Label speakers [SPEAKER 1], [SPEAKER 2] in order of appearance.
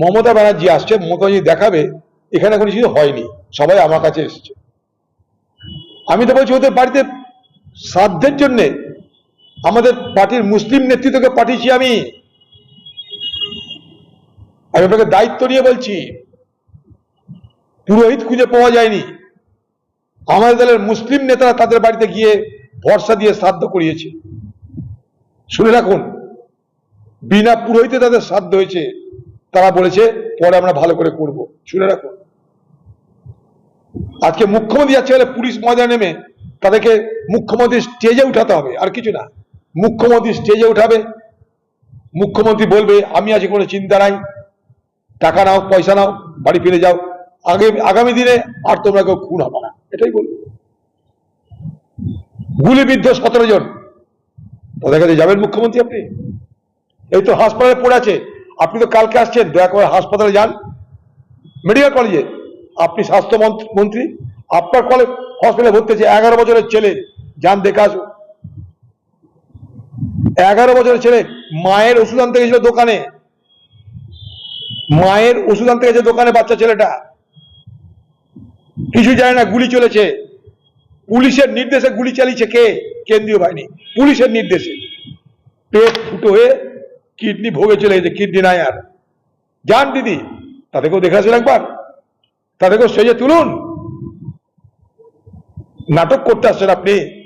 [SPEAKER 1] মমতা ব্যানার্জি আসছে, মমতা ব্যানার্জি দেখাবে, এখানে কোনো কিছু হয়নি, সবাই আমার কাছে এসেছে। আমি তো বলছি, ওদের বাড়িতে শ্রাদ্ধের জন্যে আমাদের পার্টির মুসলিম নেতৃত্বকে পাঠিয়েছি আমি। আমি আপনাকে দায়িত্ব নিয়ে বলছি, পুরোহিত খুঁজে পাওয়া যায়নি। আমাদের দলের মুসলিম নেতারা তাদের বাড়িতে গিয়ে ভরসা দিয়ে শ্রাদ্ধ করিয়েছে। শুনে রাখুন, বিনা পুরোহিতে তাদের শ্রাদ্ধ হয়েছে। তারা বলেছে, পরে আমরা ভালো করে করব। শুনে রাখো। আজকে মুখ্যমন্ত্রী যাচ্ছে বলে পুলিশ ময়দানে নেমে তাদেরকে মুখ্যমন্ত্রী স্টেজে উঠাতে হবে, আর কিছু না। মুখ্যমন্ত্রী স্টেজে উঠাবে। মুখ্যমন্ত্রী বলবে, আমি আছি কোনো চিন্তা নাই। টাকা নাও, পয়সা নাও, বাড়ি ফিরে যাও। আগে, আগামী দিনে আর তোমরা কেউ খুন হবে না। এটাই বলবে। গুলিবিদ্ধ সতেরো জন। তাদের কাছে যাবেন মুখ্যমন্ত্রী আপনি? এই তো হাসপাতালে পড়ে আছে। আপনি তো কালকে আসছেন, দয়া করে হাসপাতালে যান। মেডিকেল কলেজে আপনি স্বাস্থ্য মন্ত্রী আপনার কলেজ হসপিটালে ভর্তি আছে এগারো বছরের ছেলে। যান, দেখে আসুন। এগারো বছরের ছেলে, মায়ের ওষুধ আনতে গেছিল দোকানে। মায়ের ওষুধ আনতে গেছে দোকানে বাচ্চা ছেলেটা। কিছু জানে না, গুলি চলেছে। পুলিশের নির্দেশে গুলি চালিয়েছে কে? কেন্দ্রীয় বাহিনী। পুলিশের নির্দেশে। পেট ফুটো হয়ে কিডনি ভোগে চলে গেছে কিডনি নাই আর। যান দিদি, তাদেরকেও দেখাচ্ছেন একবার। তাদেরকেও সেজে তুলুন। নাটক করতে আসছেন আপনি।